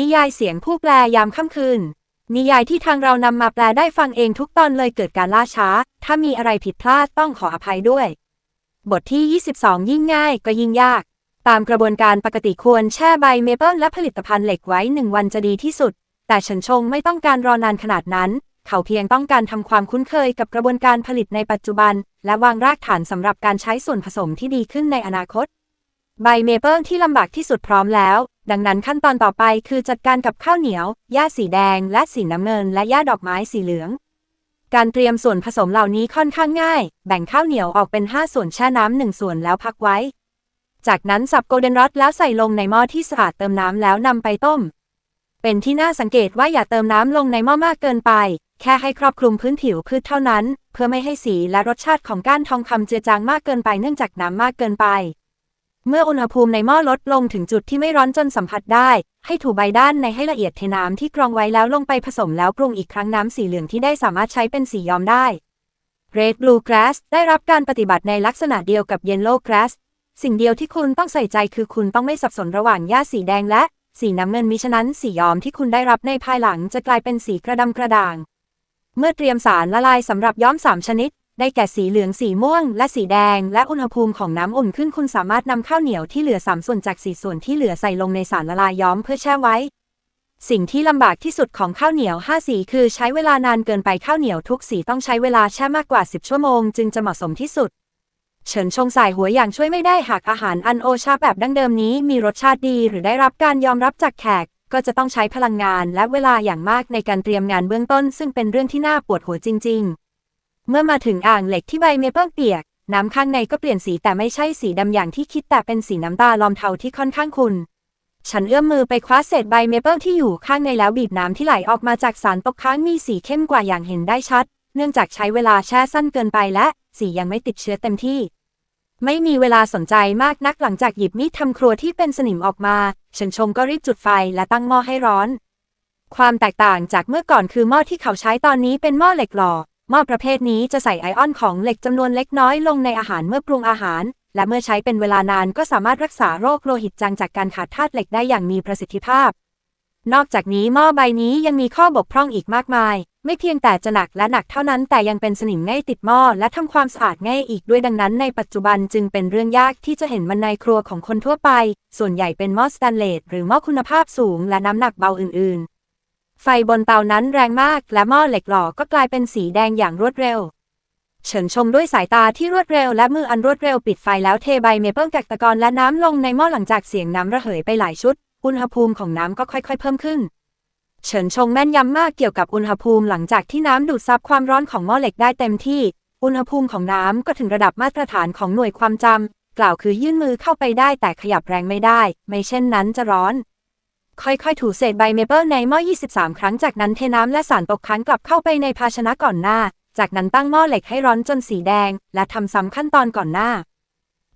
นิยายเสียงผู้แปลยามค่ำคืน นิยายที่ทางเรานำมาแปลได้ฟังเองทุกตอนเลยเกิดการล่าช้า ถ้ามีอะไรผิดพลาดต้องขออภัยด้วย บทที่ 22 ยิ่งง่ายก็ยิ่งยาก ตามกระบวนการปกติควรแช่ใบเมเปิลและผลิตภัณฑ์เหล็กไว้หนึ่งวันจะดีที่สุด แต่เฉินชงไม่ต้องการรอนานขนาดนั้น เขาเพียงต้องการทำความคุ้นเคยกับกระบวนการผลิตในปัจจุบัน และวางรากฐานสำหรับการใช้ส่วนผสมที่ดีขึ้นในอนาคต ใบเมเปิลที่ลำบากที่สุดพร้อมแล้ว ดังนั้นขั้นตอนต่อไปคือจัดการกับข้าวเหนียว หญ้าสีแดง และสีน้ำเงิน และหญ้าดอกไม้สีเหลือง การเตรียมส่วนผสมเหล่านี้ค่อนข้างง่าย แบ่งข้าวเหนียวออกเป็น 5 ส่วนแช่น้ำหนึ่งส่วนแล้วพักไว้ จากนั้นสับโกลเด้นรอทแล้วใส่ลงในหม้อที่สะอาดเติมน้ำแล้วนำไปต้ม เป็นที่น่าสังเกตว่าอย่าเติมน้ำลงในหม้อมากเกินไป แค่ให้ครอบคลุมพื้นผิวพืชเท่านั้น เพื่อไม่ให้สีและรสชาติของก้านทองคำเจือจางมากเกินไปเนื่องจากน้ำมากเกินไป เมื่ออุณหภูมิในหม้อลดลงถึงจุดที่ไม่ร้อนจนสัมผัสได้ ให้ถูใบด้านในให้ละเอียดเทน้ำที่กรองไว้แล้วลงไปผสมแล้วปรุงอีกครั้งน้ำสีเหลืองที่ได้สามารถใช้เป็นสีย้อมได้ Red Blue Grass ได้รับการปฏิบัติในลักษณะเดียวกับ Yellow Grass สิ่งเดียวที่คุณต้องใส่ใจคือคุณต้องไม่สับสนระหว่างหญ้าสีแดงและ สีน้ำเงินมิฉะนั้นสีย้อมที่คุณได้รับในภายหลังจะกลายเป็นสีกระดำกระด่าง เมื่อเตรียมสารละลายสำหรับย้อม 3 ชนิด ได้แก่สีเหลืองสีม่วง และสีแดง และอุณหภูมิของน้ำอุ่นขึ้นคุณสามารถนำข้าวเหนียวที่เหลือ3ส่วนจาก4ส่วนที่เหลือใส่ลงในสารละลายย้อมเพื่อแช่ไว้ สิ่งที่ลำบากที่สุดของข้าวเหนียว 5 สีคือใช้เวลานานเกินไปข้าวเหนียวทุกสีต้องใช้เวลาแช่มากกว่า 10 ชั่วโมงจึงจะเหมาะสมที่สุด เฉินชงสายหัวอย่างช่วยไม่ได้หากอาหารอันโอชาแบบดั้งเดิมนี้มีรสชาติดีหรือได้รับการยอมรับจากแขกก็จะต้องใช้พลังงานและเวลาอย่างมากในการเตรียมงานเบื้องต้น ซึ่งเป็นเรื่องที่น่าปวดหัวจริง ๆ เมื่อมาถึงอ่างเหล็กที่ใบเมเปิลเปียก น้ำข้างในก็เปลี่ยนสีแต่ไม่ใช่สีดำอย่างที่คิดแต่เป็นสีน้ำตาลอมเทาที่ค่อนข้างขุ่นฉันเอื้อมมือไปคว้าเศษใบเมเปิลที่อยู่ข้างในแล้วบีบน้ำที่ไหลออกมาจากสารตกค้างมีสีเข้มกว่าอย่างเห็นได้ชัด เนื่องจากใช้เวลาแช่สั้นเกินไปและ สียังไม่ติดเชื้อเต็มที่ ไม่มีเวลาสนใจมากนักหลังจากหยิบมีดทำครัวที่เป็นสนิมออกมาฉินชงก็รีบจุดไฟและตั้งหม้อให้ร้อน ความแตกต่างจากเมื่อก่อนคือหม้อที่เขาใช้ตอนนี้เป็นหม้อเหล็กหล่อ หม้อประเภทนี้จะใส่ไอออนของเหล็กจำนวนเล็กน้อยลงในอาหารเมื่อปรุงอาหาร และเมื่อใช้เป็นเวลานานก็สามารถรักษาโรคโลหิตจางจากการขาดธาตุเหล็กได้อย่างมีประสิทธิภาพ นอกจากนี้หม้อใบนี้ยังมีข้อบกพร่องอีกมากมาย ไม่เพียงแต่จะหนักและหนักเท่านั้น แต่ยังเป็นสนิมง่ายติดหม้อและทำความสะอาดง่ายอีกด้วยดังนั้นในปัจจุบันจึงเป็นเรื่องยากที่จะเห็นมันในครัวของคนทั่วไป ส่วนใหญ่เป็นหม้อสแตนเลสหรือหม้อคุณภาพสูงและน้ำหนักเบาอื่นๆ ไฟบนเตานั้นแรงมาก และหม้อเหล็กหล่อก็กลายเป็นสีแดงอย่างรวดเร็ว เฉินชมด้วยสายตาที่รวดเร็วและมืออันรวดเร็วปิดไฟแล้วเทใบเมเปิลกักตะกอนและน้ำลงในหม้อหลังจากเสียงน้ำระเหยไปหลายชุด อุณหภูมิของน้ำก็ค่อยๆ เพิ่มขึ้น เฉินชงแม่นยำมากเกี่ยวกับอุณหภูมิหลังจากที่น้ำดูดซับความร้อนของหม้อเหล็กได้เต็มที่ อุณหภูมิของน้ำก็ถึงระดับมาตรฐานของหน่วยความจำกล่าวคือยื่นมือเข้าไปได้แต่ขยับแรงไม่ได้ ไม่เช่นนั้นจะร้อน ค่อยๆ ถูเศษใบเมเปิลในหม้อ 23 ครั้ง จากนั้นเทน้ำและสารตกค้างกลับเข้าไปในภาชนะก่อนหน้า จากนั้นตั้งหม้อเหล็กให้ร้อนจนสีแดง และทำซ้ำขั้นตอนก่อนหน้า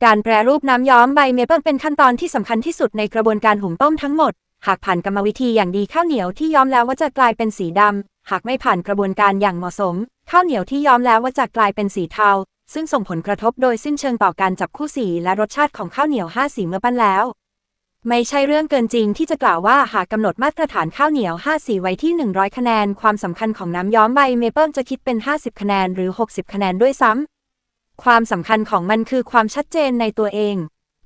การแปรรูปน้ำย้อมใบเมเปิลเป็นขั้นตอนที่สำคัญที่สุดในกระบวนการหุงต้มทั้งหมด หากผ่านกรรมวิธีอย่างดีข้าวเหนียวที่ย้อมแล้วว่าจะกลายเป็นสีดำ หากไม่ผ่านกระบวนการอย่างเหมาะสม ข้าวเหนียวที่ย้อมแล้วว่าจะกลายเป็นสีเทา ซึ่งส่งผลกระทบโดยสิ้นเชิงต่อการจับคู่สีและรสชาติของข้าวเหนียวห้าสีเมื่อปั้นแล้ว ไม่ใช่เรื่องเกินจริงที่จะกล่าวว่าหากกำหนดมาตรฐานข้าวเหนียว 5 สีไว้ที่ 100 คะแนน ความสำคัญของน้ำย้อมใบเมเปิลจะคิดเป็น 50 คะแนนหรือ 60 คะแนนด้วยซ้ำ ความสำคัญของมันคือความชัดเจนในตัวเอง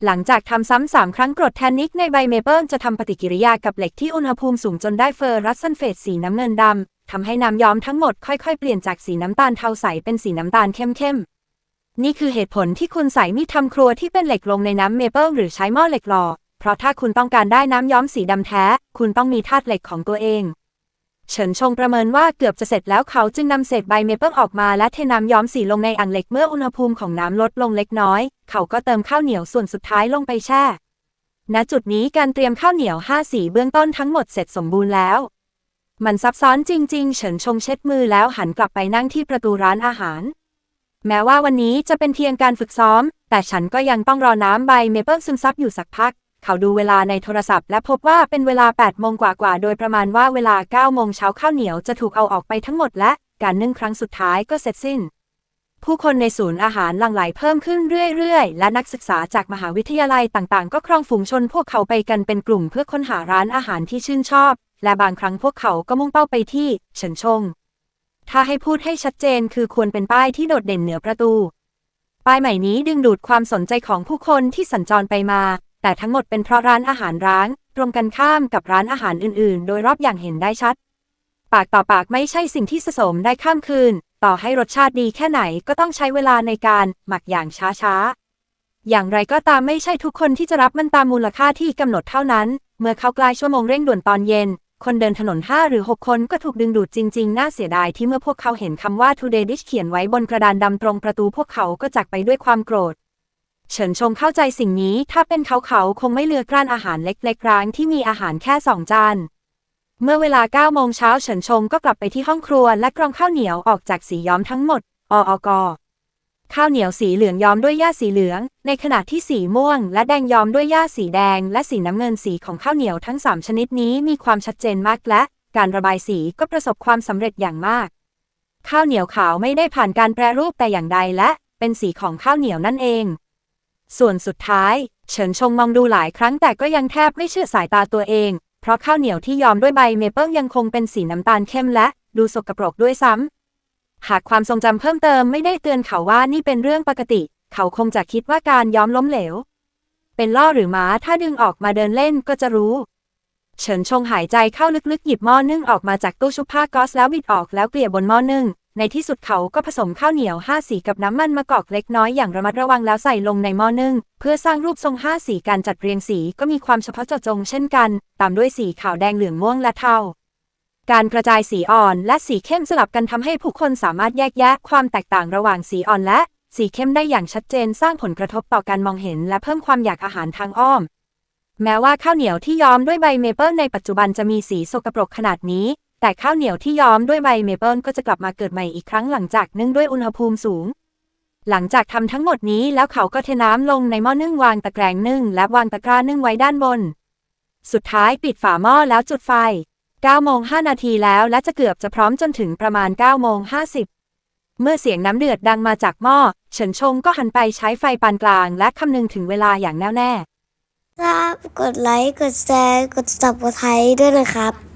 หลังจากทำซ้ำสามครั้งกรดแทนนิกในใบเมเปิลจะทำปฏิกิริยากับเหล็กที่อุณหภูมิสูงจนได้เฟอร์รัสซันเฟตสีน้ำเงินดำทำให้น้ำย้อมทั้งหมดค่อยๆ เปลี่ยนจากสีน้ำตาลเทาใสเป็นสีน้ำตาลเข้มๆ นี่คือเหตุผลที่คุณใส่มีดทำครัวที่เป็นเหล็กลงในน้ำเมเปิลหรือใช้หม้อเหล็กหล่อ เพราะถ้าคุณต้องการได้น้ำย้อมสีดำแท้ คุณต้องมีธาตุเหล็กของตัวเอง เฉินชงประเมินว่าเกือบจะเสร็จแล้วเขาจึงนำเศษใบเมเปิลออกมาและเทน้ำย้อมสีลงในอ่างเหล็กเมื่ออุณหภูมิของน้ำลดลงเล็กน้อย เขาก็เติมข้าวเหนียวส่วนสุดท้ายลงไปแช่ ณ จุดนี้การเตรียมข้าวเหนียวห้าสีเบื้องต้นทั้งหมดเสร็จสมบูรณ์แล้ว มันซับซ้อนจริง ๆ เฉินชงเช็ดมือแล้วหันกลับไปนั่งที่ประตูร้านอาหารแม้ว่าวันนี้จะเป็นเพียงการฝึกซ้อม แต่ฉันก็ยังต้องรอน้ำใบเมเปิลซึมซับอยู่สักพัก เขาดูเวลาในโทรศัพท์และพบว่าเป็นเวลา 8 โมงกว่าๆ โดยประมาณว่าเวลา 9 โมงเช้าข้าวเหนียวจะถูกเอาออกไปทั้งหมดและการนึ่งครั้งสุดท้ายก็เสร็จสิ้น ผู้คนในศูนย์อาหารหลั่งไหลเพิ่มขึ้นเรื่อยๆ และนักศึกษาจากมหาวิทยาลัยต่างๆ ก็ครองฝูงชนพวกเขาไปกันเป็นกลุ่มเพื่อค้นหาร้านอาหารที่ชื่นชอบ และบางครั้งพวกเขาก็มุ่งเป้าไปที่เฉินชง ถ้าให้พูดให้ชัดเจนคือควรเป็นป้ายที่โดดเด่นเหนือประตู ป้ายใหม่นี้ดึงดูดความสนใจของผู้คนที่สัญจรไปมา แต่ทั้งหมดเป็นเพราะร้านอาหารร้างตรงกันข้ามกับร้านอาหารอื่นๆ โดยรอบอย่างเห็นได้ชัด ปากต่อปากไม่ใช่สิ่งที่สะสมได้ข้ามคืน ต่อให้รสชาติดีแค่ไหนก็ต้องใช้เวลาในการหมักอย่างช้าๆ อย่างไรก็ตามไม่ใช่ทุกคนที่จะรับมันตามมูลค่าที่กำหนดเท่านั้น เมื่อเข้าใกล้ชั่วโมงเร่งด่วนตอนเย็น คนเดินถนน 5 หรือ 6 คนก็ถูกดึงดูดจริงๆ น่าเสียดายที่เมื่อพวกเขาเห็นคำว่า Today Dish เขียนไว้บนกระดานดำตรงประตูพวกเขาก็จักไปด้วยความโกรธ เฉินชงเข้าใจสิ่งนี้ ถ้าเป็นเขาเขาคงไม่เลือกร้านอาหารเล็กๆร้างที่มีอาหารแค่สองจาน เมื่อเวลา9โมงเช้าเฉินชงก็กลับไปที่ห้องครัวและกรองข้าวเหนียวออกจากสีย้อมทั้งหมด ออกข้าวเหนียวสีเหลืองย้อมด้วยหญ้าสีเหลือง ในขณะที่สีม่วง และแดงย้อมด้วยหญ้าสีแดง และสีน้ำเงินสีของข้าวเหนียวทั้ง 3 ชนิดนี้มีความชัดเจนมากและ การระบายสีก็ประสบความสำเร็จอย่างมาก ข้าวเหนียวขาวไม่ได้ผ่านการแปรรูปแต่อย่างใดและ เป็นสีของข้าวเหนียวนั่นเอง ส่วนสุดท้าย เฉินชงมองดูหลายครั้งแต่ก็ยังแทบไม่เชื่อสายตาตัวเอง เพราะข้าวเหนียวที่ยอมด้วยใบเมเปิลยังคงเป็นสีน้ำตาลเข้มและ ดูสกปรกด้วยซ้ำ หากความทรงจำเพิ่มเติมไม่ได้เตือนเขาว่านี่เป็นเรื่องปกติ เขาคงจะคิดว่าการย้อมล้มเหลว เป็นล่อหรือม้าถ้าดึงออกมาเดินเล่นก็จะรู้ เฉินชงหายใจเข้าลึกๆหยิบหม้อนึ่งออกมาจากตู้ชุบผ้าก๊อซแล้วบิดออกแล้วเกลี่ยบนหม้อนึ่ง ในที่สุดเขาก็ผสมข้าวเหนียวห้าสีกับน้ำมันมะกอกเล็กน้อยอย่างระมัดระวังแล้วใส่ลงในหม้อนึ่ง เพื่อสร้างรูปทรงห้าสีการจัดเรียงสีก็มีความเฉพาะเจาะจงเช่นกัน ตามด้วยสีขาวแดงเหลืองม่วงและเทาการกระจายสีอ่อนและสีเข้มสลับกันทำให้ผู้คนสามารถแยกแยะความแตกต่างระหว่างสีอ่อนและ สีเข้มได้อย่างชัดเจนสร้างผลกระทบต่อการมองเห็นและเพิ่มความอยากอาหารทางอ้อม แม้ว่าข้าวเหนียวที่ย้อมด้วยใบเมเปิลในปัจจุบันจะมีสีสกปรกขนาดนี้ แต่ข้าวเหนียวที่ย้อมด้วยใบเมเปิลก็จะกลับมาเกิดใหม่อีกครั้งหลังจากนึ่งด้วยอุณหภูมิสูง หลังจากทำทั้งหมดนี้แล้วเขาก็เทน้ำลงในหม้อนึ่งวางตะแกรงนึ่งและวางตะกร้านึ่งไว้ด้านบน สุดท้ายปิดฝาหม้อแล้วจุดไฟ9โมง5นาทีแล้วและจะเกือบจะพร้อมจนถึงประมาณ9โมง50 เมื่อเสียงน้ำเดือดดังมาจากหม้อเฉินชงก็หันไปใช้ไฟปานกลาง และคำนึงถึงเวลาอย่างแน่วแน่ครับ กดไลค์ กดแชร์ กด subscribe ด้วยนะครับ